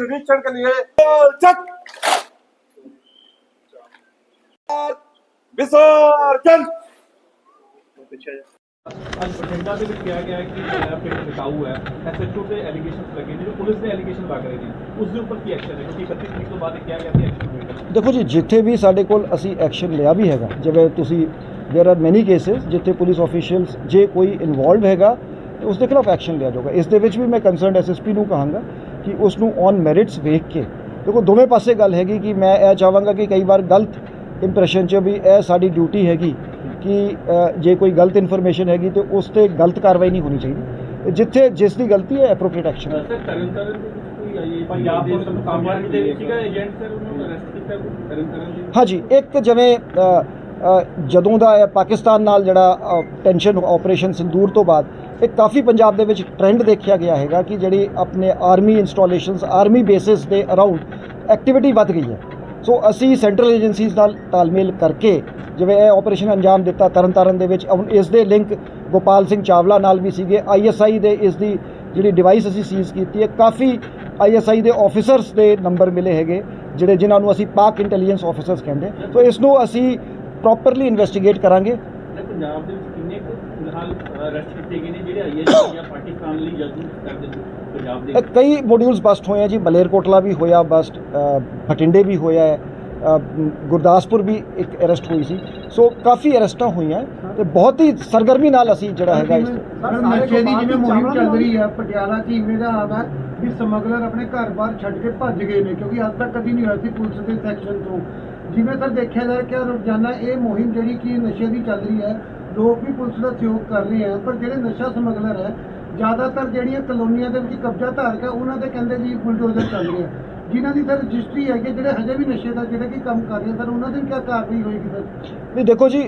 निरीक्षण के लिए विसर्जन ਅੱਜ ਬਠਿੰਡਾ ਦੇ ਵਿੱਚ ਕਿਹਾ ਗਿਆ ਹੈ ਕਿ ਜਿਹੜਾ ਪਿੰਡ ਟਿਕਾਊ ਹੈ ਦੇਖੋ ਜੀ ਜਿੱਥੇ ਵੀ ਸਾਡੇ ਕੋਲ ਅਸੀਂ ਲਿਆ ਵੀ ਹੈਗਾ ਜਿਵੇਂ ਤੁਸੀਂ आर ਮੈਨੀ ਕੇसेस ਜਿੱਥੇ ਪੁਲਿਸ ਆਫੀਸ਼ੀਅਲਸ ਜੇ ਕੋਈ ਇਨਵੋਲਵ ਹੈਗਾ ਉਸ ਦੇ ਖਿਲਾਫ ਐਕਸ਼ਨ ਲਿਆ ਜਾਊਗਾ। ਇਸ ਦੇ ਵਿੱਚ ਵੀ ਮੈਂ ਕੰਸਰਨਡ ਐਸਐਸਪੀ ਨੂੰ ਕਹਾਂਗਾ। ਕਿ ਉਸ ਨੂੰ ਔਨ ਮੈਰਿਟਸ ਵੇਖ ਕੇ। ਦੇਖੋ ਦੋਵੇਂ ਪਾਸੇ ਗੱਲ ਹੈਗੀ ਕਿ ਮੈਂ ਇਹ ਚਾਹਾਂਗਾ ਕਿ ਕਈ ਵਾਰ ਗਲਤ ਇੰਪ੍ਰੈਸ਼ਨ 'ਚ ਵੀ ਇਹ ਸਾਡੀ ਡਿਊਟੀ ਹੈਗੀ ਕਿ ਜੇ ਕੋਈ ਗਲਤ ਇਨਫੋਰਮੇਸ਼ਨ ਹੈਗੀ ਤੇ ਉਸ ਤੇ ਗਲਤ ਕਾਰਵਾਈ ਨਹੀਂ ਹੋਣੀ ਚਾਹੀਦੀ। ਜਿੱਥੇ ਜਿਸ ਦੀ ਗਲਤੀ ਹੈ appropriate action sir Tarn Taran ਦੇ ਵਿੱਚ ਕੋਈ ਆਈ ਪੰਜਾਬ ਪੁਲਿਸ ਨੂੰ ਕਾਮਯਾਬੀ ਦੇ ਵਿੱਚ ਸੀਗਾ ਏਜੰਟ ਸਰ ਉਹਨੂੰ ਅਰੈਸਟ ਕੀਤਾ ਤਰਨ ਤਾਰਨ ਦੀ ਹਾਂਜੀ ਇੱਕ ਜਿਵੇਂ ਜਦੋਂ ਦਾ ਪਾਕਿਸਤਾਨ ਨਾਲ ਜਿਹੜਾ ਟੈਂਸ਼ਨ ਆਪਰੇਸ਼ਨ ਸਿੰਦੂਰ ਤੋਂ ਬਾਅਦ, ਇਹ ਕਾਫੀ ਪੰਜਾਬ ਦੇ ਵਿੱਚ ਟ੍ਰੈਂਡ ਦੇਖਿਆ ਗਿਆ ਹੈਗਾ ਕਿ ਜਿਹੜੀ ਆਪਣੇ ਆਰਮੀ ਇੰਸਟਾਲੇਸ਼ਨਸ ਆਰਮੀ ਬੇਸਿਸ ਦੇ ਅਰਾਊਂਡ ਐਕਟੀਵਿਟੀ ਵੱਧ ਗਈ ਹੈ। ਸੋ ਅਸੀਂ ਸੈਂਟਰਲ ਏਜੰਸੀਜ਼ ਨਾਲ ਤਾਲਮੇਲ ਕਰਕੇ ਜਿਵੇਂ ਇਹ ਆਪਰੇਸ਼ਨ ਅੰਜਾਮ ਦਿੱਤਾ ਤਰਨਤਾਰਨ ਦੇ ਵਿੱਚ ਇਸ ਦੇ ਲਿੰਕ ਗੋਪਾਲ ਸਿੰਘ ਚਾਵਲਾ ਨਾਲ ਵੀ ਸੀਗੇ। ਆਈਐਸਆਈ ਦੇ ਇਸ ਦੀ ਜਿਹੜੀ ਡਿਵਾਈਸ ਅਸੀਂ ਸੀਜ਼ ਕੀਤੀ ਹੈ, ਕਾਫੀ ਆਈਐਸਆਈ ਦੇ ਆਫੀਸਰਸ ਦੇ ਨੰਬਰ ਮਿਲੇ ਹੈਗੇ, ਜਿਹੜੇ ਜਿਨ੍ਹਾਂ ਨੂੰ ਅਸੀਂ ਪਾਕ ਇੰਟੈਲੀਜੈਂਸ ਆਫੀਸਰਸ ਕਹਿੰਦੇ। ਸੋ ਇਸ ਨੂੰ ਅਸੀਂ ਪ੍ਰੋਪਰਲੀ ਇਨਵੈਸਟੀਗੇਟ ਕਰਾਂਗੇ। ਪੰਜਾਬ ਦੇ ਵਿੱਚ ਕਿੰਨੇ ਕੁ ਫਿਲਹਾਲ ਅਰੈਸਟ ਕੀਤੇ ਗਏ ਨੇ ਜਿਹੜੇ ਆਈਐਸ ਜਾਂ ਪਾਕਿਸਤਾਨ ਲਈ ਜਾਸੂਸ ਕਰਦੇ ਨੇ ਪੰਜਾਬ ਦੇ ਕਈ ਮੋਡਿਊਲਸ ਬਸਟ ਹੋਏ ਆ ਜੀ। ਮਲੇਰਕੋਟਲਾ ਵੀ ਹੋਇਆ ਬਸਟ ਬਠਿੰਡੇ ਵੀ ਹੋਇਆ ਹੈ ਗੁਰਦਾਸਪੁਰ ਵੀ ਇੱਕ ਅਰੈਸਟ ਹੋਈ ਸੀ। ਸੋ ਕਾਫੀ ਅਰੈਸਟਾਂ ਹੋਈਆਂ ਤੇ ਬਹੁਤ ਹੀ ਸਰਗਰਮੀ ਨਾਲ ਅਸੀਂ ਜਿਹੜਾ ਹੈਗਾ ਇਸ ਨਸ਼ੇ ਦੀ ਜਿਵੇਂ ਮੁਹਿੰਮ ਚੱਲ ਰਹੀ ਹੈ ਪਟਿਆਲਾ 'ਚ ਇਵੇਂ ਦਾ ਹੈ ਵੀ ਸਮਗਲਰ ਆਪਣੇ ਘਰ-ਬਾਰ ਛੱਡ ਕੇ ਭੱਜ ਗਏ ਨੇ ਕਿਉਂਕਿ ਅੱਜ ਤੱਕ ਕਦੀ ਨਹੀਂ ਹੋਇਆ ਸੀ ਪੁਲਿਸ ਦੇ ਸੈਕਸ਼ਨ ਤੋਂ। ਜਿਵੇਂ ਸਰ ਦੇਖਿਆ ਜਾ ਕਿ ਰੋਜ਼ਾਨਾ ਇਹ ਮੁਹਿੰਮ ਜਿਹੜੀ ਕਿ ਨਸ਼ੇ ਦੀ ਚੱਲ ਰਹੀ ਹੈ, ਲੋਕ ਵੀ ਪੁਲਿਸ ਦਾ ਸਹਿਯੋਗ ਕਰ ਰਹੇ ਆ, ਪਰ ਜਿਹੜੇ ਨਸ਼ਾ ਸਮਗਲਰ ਹੈ, ਜ਼ਿਆਦਾਤਰ ਜਿਹੜੀਆਂ ਕਲੋਨੀਆਂ ਦੇ ਵਿੱਚ ਕਬਜ਼ਾ ਧਾਰਕ ਹੈ, ਉਹਨਾਂ ਦੇ ਕਹਿੰਦੇ ਜੀ ਬੁਲਡੋਜ਼ਰ ਚੱਲ ਰਿਹਾ ਜਿਨ੍ਹਾਂ ਦੀ ਸਰ ਰਜਿਸਟਰੀ ਹੈ ਕਿ ਜਿਹੜੇ ਹਜੇ ਵੀ ਨਸ਼ੇ ਦਾ ਜਿਹੜੇ ਕਿ ਕੰਮ ਕਰ ਰਹੇ ਸਰ ਉਹਨਾਂ ਦੀ ਕੀ ਕਾਰਵਾਈ ਹੋਏਗੀ ਸਰ? ਵੀ ਦੇਖੋ ਜੀ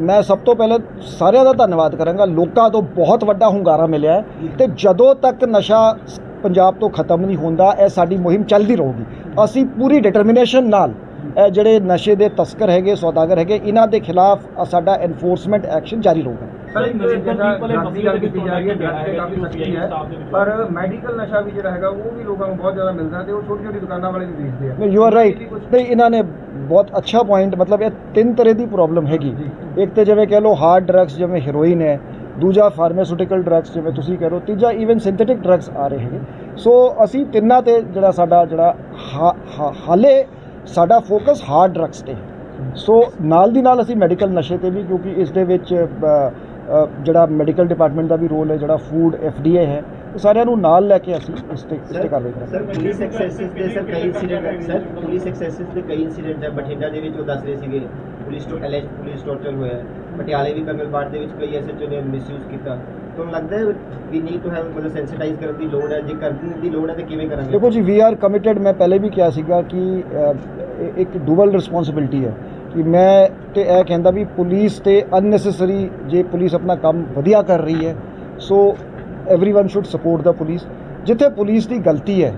ਮੈਂ ਸਭ ਤੋਂ ਪਹਿਲਾਂ ਸਾਰਿਆਂ ਦਾ ਧੰਨਵਾਦ ਕਰਾਂਗਾ। ਲੋਕਾਂ ਤੋਂ ਬਹੁਤ ਵੱਡਾ ਹੁੰਗਾਰਾ ਮਿਲਿਆ ਹੈ ਤੇ ਜਦੋਂ ਤੱਕ ਨਸ਼ਾ ਪੰਜਾਬ ਤੋਂ ਖਤਮ ਨਹੀਂ ਹੁੰਦਾ, ਇਹ ਸਾਡੀ ਮੁਹਿੰਮ ਚੱਲਦੀ ਰਹੂਗੀ। ਅਸੀਂ ਪੂਰੀ ਡਿਟਰਮੀਨੇਸ਼ਨ ਨਾਲ ਜਿਹੜੇ ਨਸ਼ੇ ਦੇ ਤਸਕਰ ਹੈਗੇ ਸੌਦਾਗਰ ਹੈਗੇ ਇਹਨਾਂ ਦੇ ਖਿਲਾਫ ਸਾਡਾ ਐਨਫੋਰਸਮੈਂਟ ਐਕਸ਼ਨ ਜਾਰੀ ਰਹੂਗਾ। ਸਰ। ਪਰ ਮੈਡੀਕਲ ਨਸ਼ਾ ਵੀ ਜਿਹੜਾ ਹੈਗਾ ਉਹ ਵੀ ਲੋਕਾਂ ਨੂੰ ਬਹੁਤ ਜ਼ਿਆਦਾ ਮਿਲਦਾ ਤੇ ਉਹ ਛੋਟੀ ਛੋਟੀ ਦੁਕਾਨਾਂ ਵਾਲੇ ਵੀ ਵੇਚਦੇ ਆ। ਨਹੀਂ ਯੂ ਆਰ ਰਾਈਟ ਨਹੀਂ ਇਹਨਾਂ ਨੇ ਬਹੁਤ ਅੱਛਾ ਪੁਆਇੰਟ ਮਤਲਬ ਇਹ ਤਿੰਨ ਤਰ੍ਹਾਂ ਦੀ ਪ੍ਰੋਬਲਮ ਹੈਗੀ। ਇੱਕ ਤੇ ਜਿਵੇਂ ਕਹਿ ਲਓ ਹਾਰਡ ਡਰੱਗਸ ਜਿਵੇਂ ਹੈਰੋਇਨ ਹੈ। ਦੂਜਾ ਫਾਰਮਾਸਿਊਟੀਕਲ ਡਰੱਗਸ ਜਿਵੇਂ ਤੁਸੀਂ ਕਹਿ ਰਹੇ ਹੋ ਤੀਜਾ ਈਵਨ ਸਿੰਥੈਟਿਕ ਡਰੱਗਸ ਆ ਰਹੇ ਹੈਗੇ। ਸੋ ਅਸੀਂ ਤਿੰਨਾਂ ਤੇ ਜਿਹੜਾ ਸਾਡਾ ਜਿਹੜਾ ਹਾਲੇ ਸਾਡਾ ਫੋਕਸ ਹਾਰਡ ਡਰੱਗਸ ਤੇ। ਹੈ ਸੋ ਨਾਲ ਦੀ ਨਾਲ ਅਸੀਂ ਮੈਡੀਕਲ ਨਸ਼ੇ ਤੇ ਵੀ, ਕਿਉਂਕਿ ਇਸ ਦੇ ਵਿੱਚ ਜਿਹੜਾ ਮੈਡੀਕਲ ਡਿਪਾਰਟਮੈਂਟ ਦਾ ਵੀ ਰੋਲ ਹੈ, ਜਿਹੜਾ ਫੂਡ ਐਫਡੀਏ ਹੈ, ਉਹ ਸਾਰਿਆਂ ਨੂੰ ਨਾਲ ਲੈ ਕੇ ਅਸੀਂ ਇਸ ਤੇ ਇਸ ਤੇ ਕਾਰਵਾਈ ਕਰਾਂਗੇ। ਸਰ ਪੁਲਿਸ ਐਕਸੈਸਿਸ ਦੇ, ਸਰ, ਕਈ ਇਨਸੀਡੈਂਟ ਸਰ ਪੁਲਿਸ ਐਕਸੈਸਿਸ ਦੇ ਕਈ ਇਨਸੀਡੈਂਟ ਹੈ। ਬਠਿੰਡਾ ਦੇ ਵਿੱਚ ਉਹ ਦੱਸ ਰਹੇ ਸੀਗੇ। ਪੁਲਿਸ ਤੋਂ ਐਲਐਚ ਪੁਲਿਸ ਟੋਟਲ ਹੋਇਆ ਪਟਿਆਲੇ ਵੀ ਕਰਨਲ ਬਾੜ ਦੇ ਵਿੱਚ ਕਈ ਐਸਐਚਓ ਨੇ ਮਿਸਯੂਜ਼ ਕੀਤਾ ਤੁਹਾਨੂੰ ਲੱਗਦਾ ਹੈ ਵੀ ਨੀਡ ਟੂ ਹੈਵ ਮਤਲਬ ਸੈਂਸਿਟਾਈਜ਼ ਕਰਨ ਦੀ ਲੋੜ ਹੈ ਜੇ ਕਰਨ ਦੀ ਲੋੜ ਹੈ ਤਾਂ ਕਿਵੇਂ ਕਰਾਂਗੇ ਦੇਖੋ ਜੀ ਵੀ ਆਰ ਕਮਿਟਡ ਮੈਂ ਪਹਿਲੇ ਵੀ ਕਿਹਾ ਸੀਗਾ ਕਿ ਅ, ਇਹ ਇੱਕ ਡੁਅਲ ਰਿਸਪੌਂਸਿਬਿਲਟੀ ਹੈ ਕਿ ਮੈਂ ਤੇ ਇਹ ਕਹਿੰਦਾ ਵੀ ਪੁਲਿਸ ਤੇ ਅਨਨੈਸੈਸਰੀ ਜੇ ਪੁਲਿਸ ਆਪਣਾ ਕੰਮ ਵਧੀਆ ਕਰ ਰਹੀ ਹੈ so everyone should support the police ਜਿੱਥੇ ਪੁਲਿਸ ਦੀ ਗਲਤੀ ਹੈ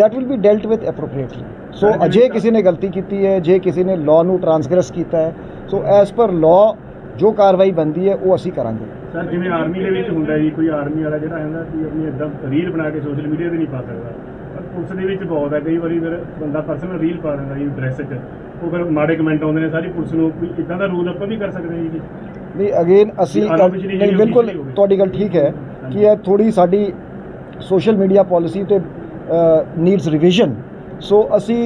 that will be dealt with appropriately ਸੋ ਅਜੇ ਕਿਸੇ ਨੇ ਗਲਤੀ ਕੀਤੀ ਹੈ ਜੇ ਕਿਸੇ ਨੇ ਲਾਅ ਨੂੰ ਟਰਾਂਸਗ੍ਰੈਸ ਕੀਤਾ ਹੈ ਸੋ ਐਸ ਪਰ ਲਾਅ ਜੋ ਕਾਰਵਾਈ ਬੰਦੀ ਹੈ ਉਹ ਅਸੀਂ ਕਰਾਂਗੇ। ਸਰ ਜਿਵੇਂ ਆਰਮੀ ਦੇ ਵਿੱਚ ਹੁੰਦਾ ਜੀ ਕੋਈ ਆਰਮੀ ਵਾਲਾ ਜਿਹੜਾ ਹੁੰਦਾ ਕਿ ਆਪਣੀ ਇਦਾਂ ਰੀਲ ਬਣਾ ਕੇ ਸੋਸ਼ਲ ਮੀਡੀਆ ਤੇ ਨਹੀਂ ਪਾ ਸਕਦਾ। ਪਰ ਪੁਲਿਸ ਦੇ ਵਿੱਚ ਬਹੁਤ ਹੈ ਕਈ ਵਾਰੀ ਫਿਰ ਬੰਦਾ ਪਰਸਨਲ ਰੀਲ ਪਾ ਦਿੰਦਾ ਜੀ ਡਰੈਸ 'ਚ। ਉਹ ਫਿਰ ਮਾੜੇ ਕਮੈਂਟ ਆਉਂਦੇ ਨੇ ਸਾਰੀ ਪੁਲਿਸ ਨੂੰ ਕੋਈ ਇਦਾਂ ਦਾ ਰੂਲ ਆਪਾਂ ਵੀ ਕਰ ਸਕਦੇ ਹਾਂ ਜੀ। ਨਹੀਂ ਅਗੇਨ ਅਸੀਂ ਨਹੀਂ ਬਿਲਕੁਲ। ਤੁਹਾਡੀ ਗੱਲ ਠੀਕ ਹੈ ਕਿ ਇਹ ਥੋੜੀ ਸਾਡੀ ਸੋਸ਼ਲ ਮੀਡੀਆ ਪਾਲਿਸੀ ਤੇ ਨੀਡਸ ਰਿਵੀਜ਼ਨ ਸੋ ਅਸੀਂ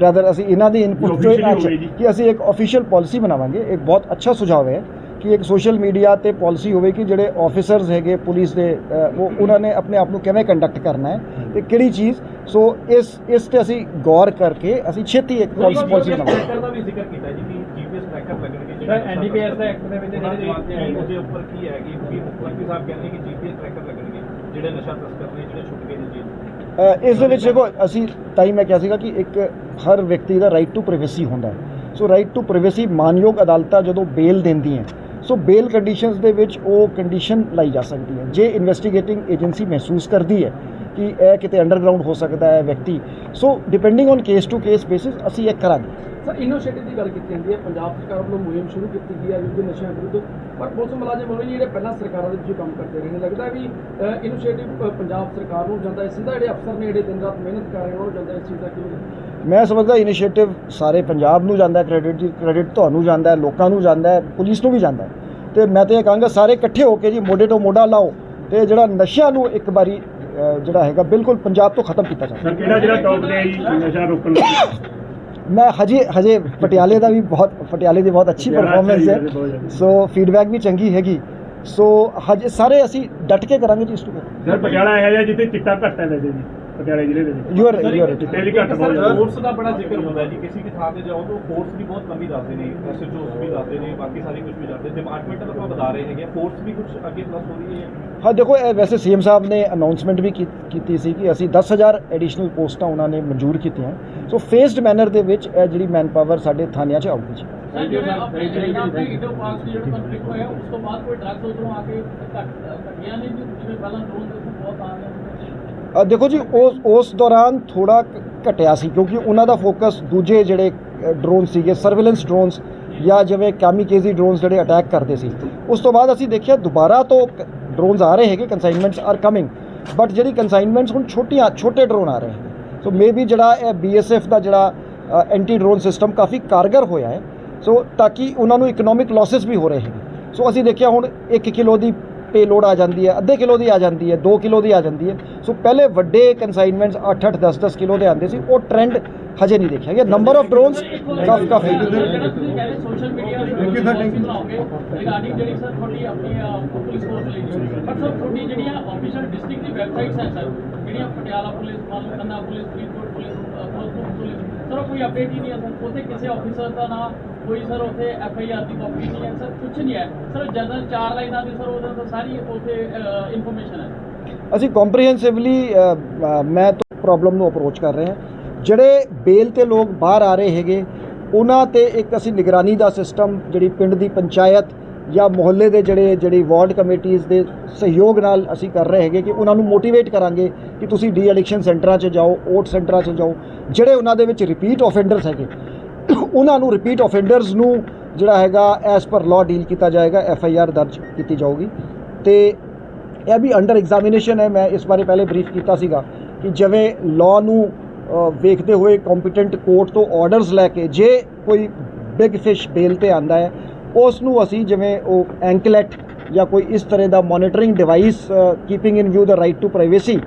ਰਾਦਰ ਅਸੀਂ ਇਹਨਾਂ ਦੀ ਇਨਪੁਟ ਤੇ। ਕਿ ਅਸੀਂ ਇੱਕ ਅਫੀਸ਼ੀਅਲ ਪਾਲਿਸੀ ਬਣਾਵਾਂਗੇ। ਇੱਕ ਬਹੁਤ ਅੱਛਾ ਸੁਝਾਅ ਹੈ ਕਿ ਇੱਕ ਸੋਸ਼ਲ ਮੀਡੀਆ ਤੇ ਪਾਲਿਸੀ ਹੋਵੇ ਕਿ ਜਿਹੜੇ ਆਫੀਸਰਸ ਹੈਗੇ ਪੁਲਿਸ ਦੇ ਉਹ ਉਹਨਾਂ ਨੇ ਆਪਣੇ ਆਪ ਨੂੰ ਕਿਵੇਂ ਕੰਡਕਟ ਕਰਨਾ ਹੈ ਤੇ ਕਿਹੜੀ ਚੀਜ਼। ਸੋ ਇਸ ਇਸ ਤੇ ਅਸੀਂ ਗੌਰ ਕਰਕੇ ਅਸੀਂ ਛੇਤੀ ਇੱਕ ਪਾਲਿਸੀ ਪਾਲਿਸੀ ਬਣਾਵਾਂਗੇ। ਦਾ ਵੀ ਜ਼ਿਕਰ ਕੀਤਾ ਜੀ ਕਿ ਜੀਪੀਐਸ ਟਰੈਕਰ ਲੱਗਣਗੇ ਜਿਹੜਾ ਐਨਡੀਪੀਐਸ ਦਾ ਐਕਟ ਦੇ ਵਿੱਚ ਜਿਹੜੇ ਉਹਦੇ ਉੱਪਰ ਕੀ ਹੈ ਕਿ ਮੁਖੀ ਸਾਹਿਬ ਕਹਿੰਦੇ ਕਿ ਜੀਪੀਐਸ ਟਰੈਕਰ ਲੱਗਣਗੇ ਜਿਹੜੇ ਨਸ਼ਾ ਤਸਕਰ ਨੇ ਜਿਹੜੇ ਛੁੱਟ ਗਏ ਨੇ ਜੀ। ਇਸ ਦੇ ਵਿੱਚ ਦੇਖੋ, ਅਸੀਂ ਤਾਂ ਹੀ ਮੈਂ ਕਿਹਾ ਸੀਗਾ ਕਿ ਇੱਕ ਹਰ ਵਿਅਕਤੀ ਦਾ ਰਾਈਟ ਟੂ ਪ੍ਰਾਈਵੇਸੀ ਹੁੰਦਾ ਹੈ। ਸੋ ਰਾਈਟ ਟੂ ਪ੍ਰਾਈਵੇਸੀ ਮਾਨਯੋਗ ਅਦਾਲਤਾਂ ਜਦੋਂ ਬੇਲ ਦਿੰਦੀਆਂ ਸੋ ਬੇਲ ਕੰਡੀਸ਼ਨਸ ਦੇ ਵਿੱਚ ਉਹ ਕੰਡੀਸ਼ਨ ਲਾਈ ਜਾ ਸਕਦੀ ਹੈ, ਜੇ ਇਨਵੈਸਟੀਗੇਟਿੰਗ ਏਜੰਸੀ ਮਹਿਸੂਸ ਕਰਦੀ ਹੈ। ਕਿ ਇਹ ਕਿਤੇ ਅੰਡਰਗਰਾਉਂਡ ਹੋ ਸਕਦਾ ਹੈ ਵਿਅਕਤੀ। So depending on case to case basis ਅਸੀਂ ਇਹ ਕਰਾਂਗੇ। ਸਰ ਇਨੀਸ਼ੀਏਟਿਵ ਦੀ ਗੱਲ ਕੀਤੀ ਜਾਂਦੀ ਹੈ। ਪੰਜਾਬ ਸਰਕਾਰ ਵੱਲੋਂ ਮੁਹਿੰਮ ਸ਼ੁਰੂ ਕੀਤੀ ਗਈ ਹੈ ਯੁੱਧ ਨਸ਼ਿਆਂ ਵਿਰੁੱਧ। ਪਰ ਪੁਲਿਸ ਮੁਲਾਜ਼ਮ ਹੋਣੇ ਜਿਹੜੇ ਪਹਿਲਾਂ ਸਰਕਾਰਾਂ ਦੇ ਵਿੱਚ ਕੰਮ ਕਰਦੇ ਰਹੇ ਨੇ। ਲੱਗਦਾ ਵੀ ਇਨੀਸ਼ੀਏਟਿਵ ਪੰਜਾਬ ਸਰਕਾਰ ਨੂੰ ਜਾਂਦਾ ਹੈ ਸਿੱਧਾ ਜਿਹੜੇ ਅਫਸਰ ਨੇ ਜਿਹੜੇ ਦਿਨ ਰਾਤ ਮਿਹਨਤ ਕਰ ਰਹੇ ਉਹਨਾਂ ਨੂੰ ਜਾਂਦਾ ਇਸ ਚੀਜ਼ ਦਾ ਕਿਉਂ ਮੈਂ ਸਮਝਦਾ ਇਨੀਸ਼ੀਏਟਿਵ ਸਾਰੇ ਪੰਜਾਬ ਨੂੰ ਜਾਂਦਾ ਹੈ ਕ੍ਰੈਡਿਟ ਜੀ ਕ੍ਰੈਡਿਟ ਤੁਹਾਨੂੰ ਜਾਂਦਾ ਹੈ ਲੋਕਾਂ ਨੂੰ ਜਾਂਦਾ ਹੈ ਪੁਲਿਸ ਨੂੰ ਵੀ ਜਾਂਦਾ ਹੈ। ਤੇ ਮੈਂ ਤੇ ਇਹ ਕਹਾਂਗਾ ਸਾਰੇ ਇਕੱਠੇ ਹੋ ਕੇ ਜੀ ਮੋਢੇ ਤੋਂ ਮੋਢਾ ਲਾਓ। ਤੇ ਜਿਹੜਾ ਨਸ਼ਿਆਂ ਨੂੰ ਇੱਕ ਵਾਰੀ ਜਿਹੜਾ ਹੈਗਾ ਬਿਲਕੁਲ ਪੰਜਾਬ ਤੋਂ ਖਤਮ ਕੀਤਾ ਜਾਵੇ। ਸਰ ਕਿਹੜਾ ਜਿਹੜਾ ਟੌਪ ਤੇ ਹੈ ਨਸ਼ਾ ਰੋਕਣ ਲਈ? ਮੈਂ ਹਜੇ ਹਜੇ ਪਟਿਆਲੇ ਦਾ ਵੀ ਬਹੁਤ ਪਟਿਆਲੇ ਦੀ ਬਹੁਤ ਅੱਛੀ ਪਰਫਾਰਮੈਂਸ ਹੈ, ਹੈ। ਸੋ ਫੀਡਬੈਕ ਵੀ ਚੰਗੀ ਹੈਗੀ। ਸੋ ਹਜੇ ਸਾਰੇ ਅਸੀਂ ਡਟ ਕੇ ਕਰਾਂਗੇ ਜੀ ਇਸ ਨੂੰ ਸਰ ਪਟਿਆਲਾ ਇਹੋ ਜਿਹਾ ਜਿੱਥੇ ਚਿੱਟਾ ਘੱਟ ਹੈ ਵੈਸੇ ਜੀ ਪਟਿਆਲੇ ਜ਼ਿਲ੍ਹੇ ਦੇ ਵਿੱਚ। ਯੂ ਆਰ ਯੂ ਆਰ ਚਿੱਟੇ ਦੀ ਘੱਟ ਬਹੁਤ ਸਰ ਜ਼ਿਆਦਾ ਫੋਰਸ ਦਾ ਬੜਾ ਜ਼ਿਕਰ ਹੁੰਦਾ ਹੈ ਜੀ ਕਿਸੇ ਵੀ ਥਾਂ ਤੇ ਜਾਓ ਤਾਂ ਫੋਰਸ ਦੀ ਬਹੁਤ ਕਮੀ ਦੱਸਦੇ ਨੇ ਐਸਐਚਓਸ ਵੀ ਦੱਸਦੇ ਨੇ ਬਾਕੀ ਸਾਰੇ ਕੁਝ ਵੀ ਦੱਸਦੇ ਡਿਪਾਰਟਮੈਂਟ ਆਪਾਂ ਵਧਾ ਰਹੇ ਹੈਗੇ ਫੋਰਸ ਵੀ ਕੁਝ ਅੱਗੇ ਪਲੱਸ ਹੋ ਰਹੀ ਹੈ। ਹਾਂ ਦੇਖੋ ਇਹ ਵੈਸੇ ਸੀਐਮ ਸਾਹਿਬ ਨੇ ਅਨਾਉਂਸਮੈਂਟ ਵੀ ਕੀ- ਕੀਤੀ ਸੀ ਕਿ ਅਸੀਂ 10000 ਐਡੀਸ਼ਨਲ ਪੋਸਟਾਂ ਉਹਨਾਂ ਨੇ ਮਨਜ਼ੂਰ ਕੀਤੀਆਂ। ਸੋ ਫੇਸਡ ਮੈਨਰ ਦੇ ਵਿੱਚ ਇਹ ਜਿਹੜੀ ਮੈਨ ਪਾਵਰ ਸਾਡੇ ਥਾਣਿਆਂ 'ਚ ਆਊਗੀ ਜੀ। ਸਰ ਜਿਹੜੇ ਆਪਣੇ ਜਿਹੜਾ ਆਪਣੇ ਇੰਡੋ ਪਾਸ ਜਿਹੜਾ ਕੰਫਲਿਕਟ ਹੋਇਆ ਉਸ ਤੋਂ ਬਾਅਦ ਕੋਈ ਡਰੱਗਸ ਉਧਰੋਂ ਆ ਕੇ ਘਟ ਘਟੀਆਂ ਨੇ ਜੀ ਜਿਵੇਂ ਪਹਿਲਾਂ ਡਰੋਨ ਦੇ ਬਹੁਤ ਆ ਰਹੇ ਅ, ਦੇਖੋ ਜੀ, ਉਸ ਉਸ ਦੌਰਾਨ ਥੋੜਾ ਘਟਿਆ ਸੀ ਕਿਉਂਕਿ ਉਹਨਾਂ ਦਾ ਫੋਕਸ ਦੂਜੇ ਜਿਹੜੇ ਡਰੋਨ ਸੀਗੇ ਸਰਵੇਲੈਂਸ ਡਰੋਨਸ ਜਾਂ ਜਿਵੇਂ ਕੈਮੀਕੇਜ਼ੀ ਡਰੋਨਸ ਜਿਹੜੇ ਅਟੈਕ ਕਰਦੇ ਸੀ। ਉਸ ਤੋਂ ਬਾਅਦ ਅਸੀਂ ਦੇਖਿਆ ਦੁਬਾਰਾ ਤੋਂ ਡਰੋਨਸ ਆ ਰਹੇ ਹੈਗੇ ਕਨਸਾਈਨਮੈਂਟਸ ਆਰ ਕਮਿੰਗ ਬਟ ਜਿਹੜੀ ਕਨਸਾਈਨਮੈਂਟਸ ਹੁਣ ਛੋਟੀਆਂ, ਛੋਟੇ ਡਰੋਨ ਆ ਰਹੇ ਹੈ ਸੋ ਮੇਬੀ ਜਿਹੜਾ ਇਹ ਬੀਐਸਐਫ ਦਾ ਜਿਹੜਾ ਐਂਟੀ ਡਰੋਨ ਸਿਸਟਮ ਕਾਫੀ ਕਾਰਗਰ ਹੋਇਆ ਹੈ। ਸੋ ਤਾਂ ਕਿ ਉਹਨਾਂ ਨੂੰ ਇਕਨੋਮਿਕ ਲਾਸਸ ਵੀ ਹੋ ਰਹੇ ਹੈਗੇ। ਸੋ ਅਸੀਂ ਦੇਖਿਆ ਹੁਣ 1 ਕਿਲੋ ਦੀ ਪੇਲੋਡ ਆ ਜਾਂਦੀ ਹੈ ਅੱਧੇ ਕਿਲੋ ਦੀ ਆ ਜਾਂਦੀ ਹੈ 2 ਕਿਲੋ ਦੀ ਆ ਜਾਂਦੀ ਹੈ। ਸੋ ਪਹਿਲੇ ਵੱਡੇ ਕਨਸਾਈਨਮੈਂਟਸ 8 8 10 10 ਕਿਲੋ ਦੇ ਆਉਂਦੇ ਸੀ ਉਹ ਟ੍ਰੈਂਡ ਹਜੇ ਨਹੀਂ ਦੇਖਿਆ ਗਿਆ। ਨੰਬਰ ਆਫ ਡਰੋਨਸ ਕਾਫੀ ਕਾਫੀ। Sir, thank you. ਬਣਾਓਗੇ ਰਿਗਾਰਡਿੰਗ ਜਿਹੜੀ ਸਰ ਤੁਹਾਡੀ ਆਪਣੀ ਪੁਲਿਸ ਫੋਰਸ ਲਈ ਬਟ ਸਰ ਤੁਹਾਡੀ ਜਿਹੜੀਆਂ ਆਫੀਸ਼ੀਅਲ ਡਿਸਟ੍ਰਿਕਟ ਦੀ ਵੈਬਸਾਈਟਸ ਹੈ ਸਰ ਜਿਹੜੀਆਂ Patiala police Malu Khanna police Faridkot police Firozpur police sir ਕੋਈ ਅਪਡੇਟ ਹੀ ਨਹੀਂ ਹੈ ਸਰ ਉੱਥੇ ਕਿਸੇ ਆਫੀਸਰ ਦਾ ਨਾਮ ਕੋਈ ਸਰ ਉੱਥੇ ਐਫ ਆਈ ਆਰ ਦੀ ਕਾਪੀ ਨਹੀਂ ਹੈ ਸਰ ਕੁਝ ਨਹੀਂ ਹੈ। ਸਰ ਜਨਰਲ ਚਾਰ ਲਾਈਨਾਂ ਦੀ ਸਰ ਉਹਦੇ ਅੰਦਰ ਸਾਰੀ ਉੱਥੇ ਇਨਫੋਰਮੇਸ਼ਨ ਹੈ। ਅਸੀਂ ਕੰਪਰੀਹੈਂਸਿਵਲੀ ਮੈਂ ਤੋਂ ਪ੍ਰੋਬਲਮ ਨੂੰ ਅਪਰੋਚ ਕਰ ਰਹੇ ਹਾਂ। ਜਿਹੜੇ ਬੇਲ ਤੇ ਲੋਕ ਬਾਹਰ ਆ ਰਹੇ ਹੈਗੇ ਉਹਨਾਂ ਤੇ ਇੱਕ ਅਸੀਂ ਨਿਗਰਾਨੀ ਦਾ ਸਿਸਟਮ ਜਿਹੜੀ ਪਿੰਡ ਦੀ ਪੰਚਾਇਤ ਜਾਂ ਮੁਹੱਲੇ ਦੇ ਜਿਹੜੇ, ਜਿਹੜੀ ਵਾਰਡ ਕਮੇਟੀਆਂ ਦੇ ਸਹਿਯੋਗ ਨਾਲ ਅਸੀਂ ਕਰ ਰਹੇ ਹੈਗੇ ਕਿ ਉਹਨਾਂ ਨੂੰ ਮੋਟੀਵੇਟ ਕਰਾਂਗੇ ਕਿ ਤੁਸੀਂ ਡੀ ਐਡਿਕਸ਼ਨ ਸੈਂਟਰਾਂ 'ਚ ਜਾਓ ਓਟ ਸੈਂਟਰਾਂ 'ਚ ਜਾਓ। ਜਿਹੜੇ ਉਹਨਾਂ ਦੇ ਵਿੱਚ ਰਿਪੀਟ ਆਫੈਂਡਰਸ ਹੈਗੇ, ਉਹਨਾਂ ਨੂੰ ਰਿਪੀਟ ਆਫੈਂਡਰਸ ਨੂੰ ਜਿਹੜਾ ਹੈਗਾ ਐਸ ਪਰ ਲਾਅ ਡੀਲ ਕੀਤਾ ਜਾਏਗਾ ਐਫ ਆਈ ਆਰ ਦਰਜ ਕੀਤੀ ਜਾਊਗੀ। ਤੇ ਇਹ ਵੀ ਅੰਡਰ ਐਗਜ਼ਾਮੀਨੇਸ਼ਨ ਹੈ, ਮੈਂ ਇਸ ਬਾਰੇ ਪਹਿਲੇ ਬਰੀਫ ਕੀਤਾ ਸੀਗਾ ਕਿ ਜਿਵੇਂ ਲਾਅ ਨੂੰ ਵੇਖਦੇ ਹੋਏ ਕੰਪੀਟੈਂਟ ਕੋਰਟ ਤੋਂ ਆਰਡਰਸ ਲੈ ਕੇ ਜੇ ਕੋਈ ਬਿਗ ਫਿਸ਼ ਬੇਲ ਤੇ ਆਂਦਾ ਹੈ ਉਸ ਨੂੰ ਅਸੀਂ ਜਿਵੇਂ ਉਹ ਐਂਕਲੈਟ ਜਾਂ ਕੋਈ ਇਸ ਤਰ੍ਹਾਂ ਦਾ monitoring device keeping in view the right to privacy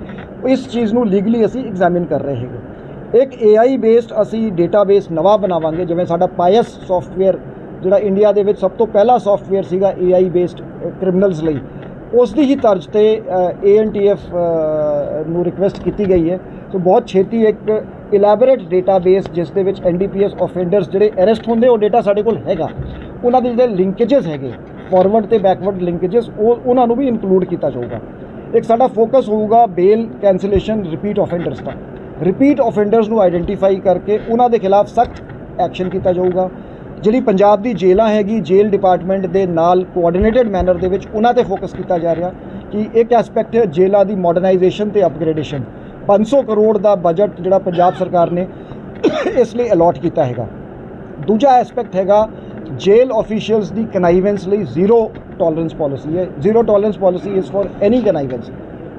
ਇਸ ਚੀਜ਼ ਨੂੰ ਲੀਗਲੀ ਅਸੀਂ ਐਗਜ਼ਾਮਿਨ ਕਰ ਰਹੇ ਹੈਗੇ। ਇੱਕ AI ਬੇਸਡ ਅਸੀਂ ਡੇਟਾਬੇਸ ਨਵਾਂ ਬਣਾਵਾਂਗੇ, ਜਿਵੇਂ ਸਾਡਾ ਪਾਇਸ ਸੌਫਟਵੇਅਰ ਜਿਹੜਾ ਇੰਡੀਆ ਦੇ ਵਿੱਚ ਸਭ ਤੋਂ ਪਹਿਲਾ ਸੌਫਟਵੇਅਰ ਸੀਗਾ AI ਬੇਸਡ ਕ੍ਰਿਮੀਨਲਸ ਲਈ ਉਸ ਦੀ ਹੀ ਤਰਜ਼ ਤੇ ANTF ਨੂੰ ਰਿਕੁਐਸਟ ਕੀਤੀ ਗਈ ਹੈ। ਸੋ ਬਹੁਤ ਛੇਤੀ ਇੱਕ ਇਲੈਬੋਰੇਟ ਡੇਟਾਬੇਸ ਜਿਸ ਦੇ ਵਿੱਚ ਐਨਡੀਪੀਐਸ ਆਫੈਂਡਰਸ ਜਿਹੜੇ ਅਰੈਸਟ ਹੁੰਦੇ, ਉਹ ਡਾਟਾ ਸਾਡੇ ਕੋਲ ਹੈਗਾ। ਉਹਨਾਂ ਦੇ ਜਿਹੜੇ ਲਿੰਕੇजेस ਹੈਗੇ ਫਾਰਵਰਡ ਤੇ ਬੈਕਵਰਡ ਲਿੰਕੇजेस ਉਹ ਉਹਨਾਂ ਨੂੰ ਵੀ ਇਨਕਲੂਡ ਕੀਤਾ ਜਾਊਗਾ। ਇੱਕ ਸਾਡਾ ਫੋਕਸ ਹੋਊਗਾ ਬੇਲ ਕੈਂਸਲੇਸ਼ਨ ਰਿਪੀਟ ਆਫੈਂਡਰਸ ਦਾ। ਰਿਪੀਟ ਆਫੈਂਡਰਸ ਨੂੰ ਆਈਡੈਂਟੀਫਾਈ ਕਰਕੇ ਉਹਨਾਂ ਦੇ ਖਿਲਾਫ ਸਖਤ ਐਕਸ਼ਨ ਕੀਤਾ ਜਾਊਗਾ। ਜਿਹੜੀ ਪੰਜਾਬ ਦੀ ਜੇਲ੍ਹਾਂ ਹੈਗੀ ਜੇਲ੍ਹ ਡਿਪਾਰਟਮੈਂਟ ਦੇ ਨਾਲ ਕੋਆਰਡੀਨੇਟਿਡ ਮੈਨਰ ਦੇ ਵਿੱਚ ਉਹਨਾਂ ਤੇ ਫੋਕਸ ਕੀਤਾ ਜਾ ਰਿਹਾ ਕਿ ਇੱਕ ਐਸਪੈਕਟ ਹੈ ਜੇਲਾਂ ਦੀ ਮਾਡਰਨਾਈਜੇਸ਼ਨ ਤੇ ਅਪਗ੍ਰੇਡੇਸ਼ਨ 500 ਕਰੋੜ ਦਾ ਬਜਟ ਜਿਹੜਾ ਪੰਜਾਬ ਸਰਕਾਰ ਨੇ ਇਸ ਲਈ ਅਲਾਟ ਕੀਤਾ ਹੈਗਾ ਦੂਜਾ ਐਸਪੈਕਟ ਹੈਗਾ ਜੇਲ ਆਫੀਸ਼ੀਅਲਸ ਦੀ ਕਨਾਈਵੈਂਸ ਲਈ ਜ਼ੀਰੋ ਟੋਲਰੈਂਸ ਪਾਲਿਸੀ ਹੈ zero tolerance policy is for any connivance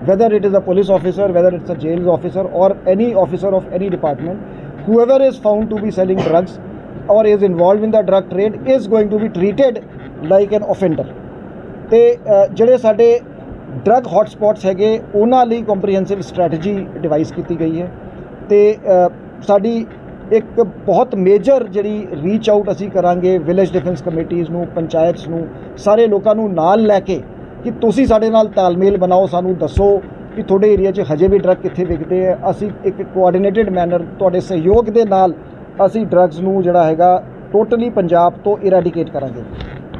whether it is a police officer whether it's a jails officer or any officer of any department whoever is found to be selling drugs or is involved in the drug trade is going to be treated like an offender ਤੇ ਅ, ਜਿਹੜੇ ਸਾਡੇ drug hotspots ਹੈਗੇ, ਉਹਨਾਂ ਲਈ comprehensive strategy device ਕੀਤੀ ਗਈ ਹੈ। ਤੇ ਸਾਡੀ ਇੱਕ ਬਹੁਤ ਮੇਜਰ ਜਿਹੜੀ ਰੀਚ ਆਊਟ ਅਸੀਂ ਕਰਾਂਗੇ ਵਿਲੇਜ ਡਿਫੈਂਸ ਕਮੇਟੀਆਂ ਨੂੰ ਪੰਚਾਇਤਸ ਨੂੰ, ਸਾਰੇ ਲੋਕਾਂ ਨੂੰ ਨਾਲ ਲੈ ਕੇ ਕਿ ਤੁਸੀਂ ਸਾਡੇ ਨਾਲ ਤਾਲਮੇਲ ਬਣਾਓ, ਸਾਨੂੰ ਦੱਸੋ ਕਿ ਤੁਹਾਡੇ ਏਰੀਆ 'ਚ ਹਜੇ ਵੀ ਡਰੱਗ ਕਿੱਥੇ ਵਿਕਦੇ ਆ। ਅਸੀਂ ਇੱਕ ਕੋਆਰਡੀਨੇਟਿਡ ਮੈਨਰ ਤੁਹਾਡੇ ਸਹਿਯੋਗ ਦੇ ਨਾਲ ਅਸੀਂ ਡਰੱਗਸ ਨੂੰ ਜਿਹੜਾ ਹੈਗਾ ਟੋਟਲੀ ਪੰਜਾਬ ਤੋਂ ਇਰੈਡੀਕੇਟ ਕਰਾਂਗੇ।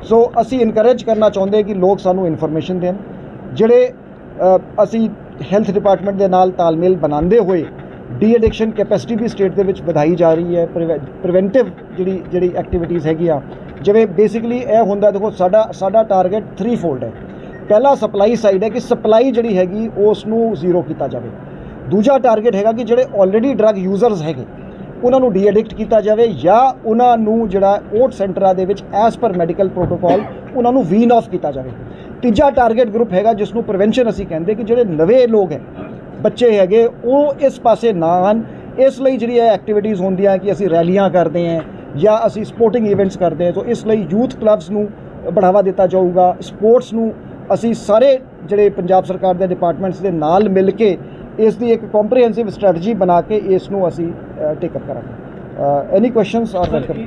ਸੋ ਅਸੀਂ ਇਨਕਰੇਜ ਕਰਨਾ ਚਾਹੁੰਦੇ ਕਿ ਲੋਕ ਸਾਨੂੰ ਇਨਫੋਰਮੇਸ਼ਨ ਦੇਣ। ਜਿਹੜੇ ਅਸੀਂ ਹੈਲਥ ਡਿਪਾਰਟਮੈਂਟ ਦੇ ਨਾਲ ਤਾਲਮੇਲ ਬਣਾਉਂਦੇ ਹੋਏ ਡੀ ਐਡਿਕਸ਼ਨ ਕੈਪੈਸਿਟੀ ਵੀ ਸਟੇਟ ਦੇ ਵਿੱਚ ਵਧਾਈ ਜਾ ਰਹੀ ਹੈ ਪ੍ਰੀਵੈਂਟਿਵ ਜਿਹੜੀ ਜਿਹੜੀ ਐਕਟੀਵਿਟੀਜ਼ ਹੈਗੀਆਂ, ਜਿਵੇਂ ਬੇਸਿਕਲੀ ਇਹ ਹੁੰਦਾ, ਦੇਖੋ ਸਾਡਾ ਸਾਡਾ ਟਾਰਗੇਟ 3 ਫੋਲਡ ਹੈ। ਪਹਿਲਾ ਸਪਲਾਈ ਸਾਈਡ ਹੈ ਕਿ ਸਪਲਾਈ ਜਿਹੜੀ ਹੈਗੀ ਉਸ ਨੂੰ ਜ਼ੀਰੋ ਕੀਤਾ ਜਾਵੇ। ਦੂਜਾ ਟਾਰਗੇਟ ਹੈਗਾ ਕਿ ਜਿਹੜੇ ਆਲਰੇਡੀ ਡਰੱਗ ਯੂਜ਼ਰਸ ਹੈਗੇ, ਉਹਨਾਂ ਨੂੰ ਡੀ-ਐਡਿਕਟ ਕੀਤਾ ਜਾਵੇ ਜਾਂ ਉਹਨਾਂ ਨੂੰ ਜਿਹੜਾ ਓਟ ਸੈਂਟਰਾਂ ਦੇ ਵਿੱਚ ਐਸ ਪਰ ਮੈਡੀਕਲ ਪ੍ਰੋਟੋਕਾਲ ਉਹਨਾਂ ਨੂੰ ਵੀਨ ਆਫ ਕੀਤਾ ਜਾਵੇ। ਤੀਜਾ ਟਾਰਗੇਟ ਗਰੁੱਪ ਹੈਗਾ ਜਿਸ ਨੂੰ ਪ੍ਰੀਵੈਂਸ਼ਨ ਅਸੀਂ ਕਹਿੰਦੇ ਕਿ ਜਿਹੜੇ ਨਵੇਂ ਲੋਕ ਹੈ ਬੱਚੇ ਹੈਗੇ ਉਹ ਇਸ ਪਾਸੇ ਨਾ ਆਉਣ। ਇਸ ਲਈ ਜਿਹੜੀ ਇਹ ਐਕਟੀਵਿਟੀਜ਼ ਹੁੰਦੀਆਂ ਕਿ ਅਸੀਂ ਰੈਲੀਆਂ ਕਰਦੇ ਹਾਂ ਜਾਂ ਅਸੀਂ ਸਪੋਰਟਿੰਗ ਇਵੈਂਟਸ ਕਰਦੇ ਹਾਂ ਤਾਂ ਇਸ ਲਈ ਯੂਥ ਕਲੱਬਸ ਨੂੰ ਬੜਾਵਾ ਦਿੱਤਾ ਜਾਊਗਾ। ਸਪੋਰਟਸ ਨੂੰ ਅਸੀਂ ਸਾਰੇ ਜਿਹੜੇ ਪੰਜਾਬ ਸਰਕਾਰ ਦੇ ਡਿਪਾਰਟਮੈਂਟਸ ਦੇ ਨਾਲ ਮਿਲ ਕੇ ਇਸ ਦੀ ਇੱਕ ਕੰਪਰੀਹੈਂਸਿਵ ਸਟ੍ਰੈਟਜੀ ਬਣਾ ਕੇ ਇਸ ਨੂੰ ਅਸੀਂ ਟੇਕ ਅਪ ਕਰਾਂਗੇ। ਐਨੀ ਕੁਐਸਚਨਸ ਆਰ ਵੈਲਕਮ